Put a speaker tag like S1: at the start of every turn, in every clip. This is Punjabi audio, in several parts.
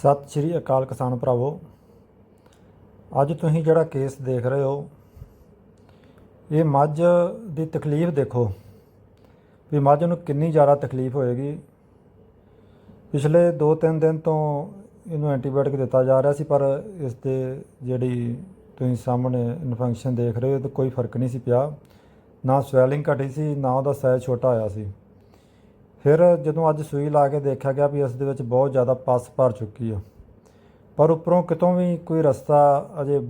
S1: ਸਤਿ ਸ਼੍ਰੀ ਅਕਾਲ ਕਿਸਾਨ ਭਰਾਵੋ। ਅੱਜ ਤੁਸੀਂ ਜਿਹੜਾ ਕੇਸ ਦੇਖ ਰਹੇ ਹੋ, ਇਹ ਮੱਝ ਦੀ ਤਕਲੀਫ ਦੇਖੋ ਵੀ ਮੱਝ ਨੂੰ ਕਿੰਨੀ ਜ਼ਿਆਦਾ ਤਕਲੀਫ ਹੋਏਗੀ। ਪਿਛਲੇ 2-3 ਦਿਨ ਤੋਂ ਇਹਨੂੰ ਐਂਟੀਬਾਇਓਟਿਕ ਦਿੱਤਾ ਜਾ ਰਿਹਾ ਸੀ, ਪਰ ਇਸ 'ਤੇ ਜਿਹੜੀ ਤੁਸੀਂ ਸਾਹਮਣੇ ਇਨਫੈਕਸ਼ਨ ਦੇਖ ਰਹੇ ਹੋ ਤੇ ਕੋਈ ਫ਼ਰਕ ਨਹੀਂ ਸੀ ਪਿਆ। ਨਾ ਸਵੈਲਿੰਗ ਘਟੀ ਸੀ, ਨਾ ਉਹਦਾ ਸਾਈਜ਼ ਛੋਟਾ ਹੋਇਆ ਸੀ। ਫਿਰ ਜਦੋਂ ਅੱਜ ਸੂਈ ਲਾ ਕੇ ਦੇਖਿਆ ਗਿਆ ਵੀ ਇਸ ਦੇ ਵਿੱਚ ਬਹੁਤ ਜ਼ਿਆਦਾ ਪਸ ਭਰ ਚੁੱਕੀ ਆ, ਪਰ ਉੱਪਰੋਂ ਕਿਤੋਂ ਵੀ ਕੋਈ ਰਸਤਾ ਅਜੇ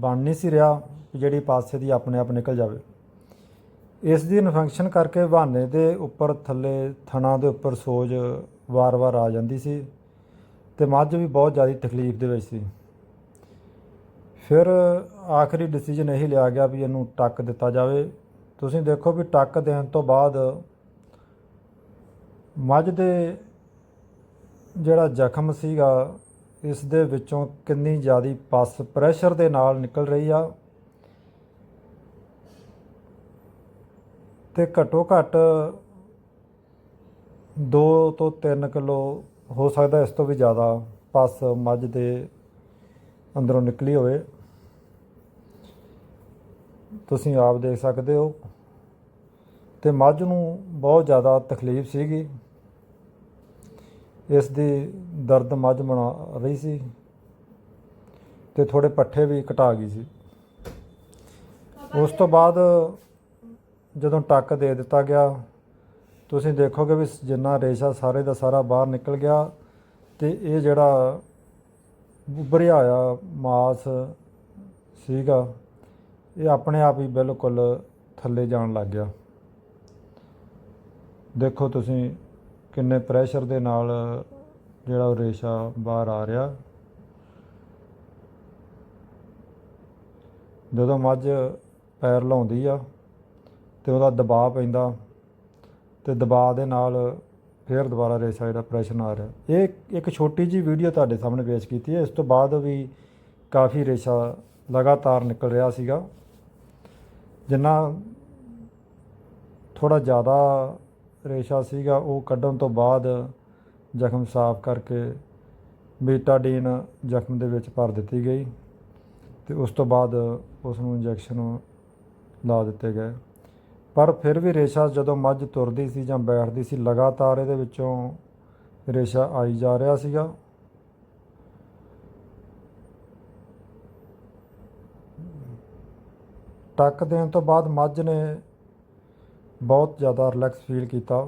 S1: ਬਣ ਨਹੀਂ ਸੀ ਰਿਹਾ ਜਿਹੜੀ ਪਾਸੇ ਦੀ ਆਪਣੇ ਆਪ ਨਿਕਲ ਜਾਵੇ। ਇਸ ਦੀ ਇਨਫੈਕਸ਼ਨ ਕਰਕੇ ਬਹਾਨੇ ਦੇ ਉੱਪਰ ਥੱਲੇ ਥਣਾ ਦੇ ਉੱਪਰ ਸੋਜ ਵਾਰ-ਵਾਰ ਆ ਜਾਂਦੀ ਸੀ ਤੇ ਮੱਝ ਵੀ ਬਹੁਤ ਜ਼ਿਆਦਾ ਤਕਲੀਫ ਦੇ ਵਿੱਚ ਸੀ। ਫਿਰ ਆਖਰੀ ਡਿਸੀਜਨ ਇਹੀ ਲਿਆ ਗਿਆ ਵੀ ਇਹਨੂੰ ਟੱਕ ਦਿੱਤਾ ਜਾਵੇ। ਤੁਸੀਂ ਦੇਖੋ ਵੀ ਟੱਕ ਦੇਣ ਤੋਂ ਬਾਅਦ ਮੱਝ ਦੇ ਜਿਹੜਾ ਜ਼ਖਮ ਸੀਗਾ, ਇਸ ਦੇ ਵਿੱਚੋਂ ਕਿੰਨੀ ਜ਼ਿਆਦੀ ਪਸ ਪ੍ਰੈਸ਼ਰ ਦੇ ਨਾਲ ਨਿਕਲ ਰਹੀ ਆ। ਤੇ ਘੱਟੋ ਘੱਟ 2 ਤੋਂ 3 ਕਿਲੋ ਹੋ ਸਕਦਾ ਇਸ ਤੋਂ ਵੀ ਜ਼ਿਆਦਾ ਪਸ ਮੱਝ ਦੇ ਅੰਦਰੋਂ ਨਿਕਲੀ ਹੋਵੇ। ਤੁਸੀਂ ਆਪ ਦੇਖ ਸਕਦੇ ਹੋ। ਤੇ ਮੱਝ ਨੂੰ ਬਹੁਤ ਜ਼ਿਆਦਾ ਤਕਲੀਫ ਸੀਗੀ। ਇਸ ਦੀ ਦਰਦ ਮੱਝ ਬਣਾ ਰਹੀ ਸੀ ਤੇ ਥੋੜੇ ਪੱਠੇ ਵੀ ਘਟਾ ਗਈ ਸੀ। ਉਸ ਤੋਂ ਬਾਅਦ ਜਦੋਂ ਟੱਕ ਦੇ ਦਿੱਤਾ ਗਿਆ, ਤੁਸੀਂ ਦੇਖੋਗੇ ਵੀ ਜਿੰਨਾ ਰੇਸ਼ਾ ਸਾਰੇ ਦਾ ਸਾਰਾ ਬਾਹਰ ਨਿਕਲ ਗਿਆ ਤੇ ਇਹ ਜਿਹੜਾ ਉੱਭਰਿਆ ਆ ਮਾਸ ਸੀਗਾ, ਇਹ ਆਪਣੇ ਆਪ ਹੀ ਬਿਲਕੁਲ ਥੱਲੇ ਜਾਣ ਲੱਗ ਗਿਆ। ਦੇਖੋ ਤੁਸੀਂ ਕਿੰਨੇ ਪ੍ਰੈਸ਼ਰ ਦੇ ਨਾਲ ਜਿਹੜਾ ਉਹ ਰੇਸ਼ਾ ਬਾਹਰ ਆ ਰਿਹਾ। ਜਦੋਂ ਮੱਝ ਪੈਰ ਲਾਉਂਦੀ ਆ ਤੇ ਉਹਦਾ ਦਬਾਅ ਪੈਂਦਾ ਤੇ ਦਬਾਅ ਦੇ ਨਾਲ ਫਿਰ ਦੁਬਾਰਾ ਰੇਸ਼ਾ ਜਿਹੜਾ ਪ੍ਰੈਸ਼ਰ ਆ ਰਿਹਾ। ਇਹ ਇੱਕ ਛੋਟੀ ਜੀ ਵੀਡੀਓ ਤੁਹਾਡੇ ਸਾਹਮਣੇ ਪੇਸ਼ ਕੀਤੀ ਹੈ। ਇਸ ਤੋਂ ਬਾਅਦ ਵੀ ਕਾਫੀ ਰੇਸ਼ਾ ਲਗਾਤਾਰ ਨਿਕਲ ਰਿਹਾ ਸੀਗਾ। ਜਿੰਨਾ ਥੋੜਾ ਜ਼ਿਆਦਾ ਰੇਸ਼ਾ ਸੀਗਾ, ਉਹ ਕੱਢਣ ਤੋਂ ਬਾਅਦ ਜ਼ਖਮ ਸਾਫ਼ ਕਰਕੇ ਬੀਟਾਡੀਨ ਜ਼ਖਮ ਦੇ ਵਿੱਚ ਭਰ ਦਿੱਤੀ ਗਈ ਤੇ ਉਸ ਤੋਂ ਬਾਅਦ ਉਸ ਨੂੰ ਇੰਜੈਕਸ਼ਨ ਲਾ ਦਿੱਤੇ ਗਏ। ਪਰ ਫਿਰ ਵੀ ਰੇਸ਼ਾ ਜਦੋਂ ਮੱਝ ਤੁਰਦੀ ਸੀ ਜਾਂ ਬੈਠਦੀ ਸੀ, ਲਗਾਤਾਰ ਇਹਦੇ ਵਿੱਚੋਂ ਰੇਸ਼ਾ ਆਈ ਜਾ ਰਿਹਾ ਸੀਗਾ। ਟੱਕ ਦੇਣ ਤੋਂ ਬਾਅਦ ਮੱਝ ਨੇ ਬਹੁਤ ਜ਼ਿਆਦਾ ਰਿਲੈਕਸ ਫੀਲ ਕੀਤਾ।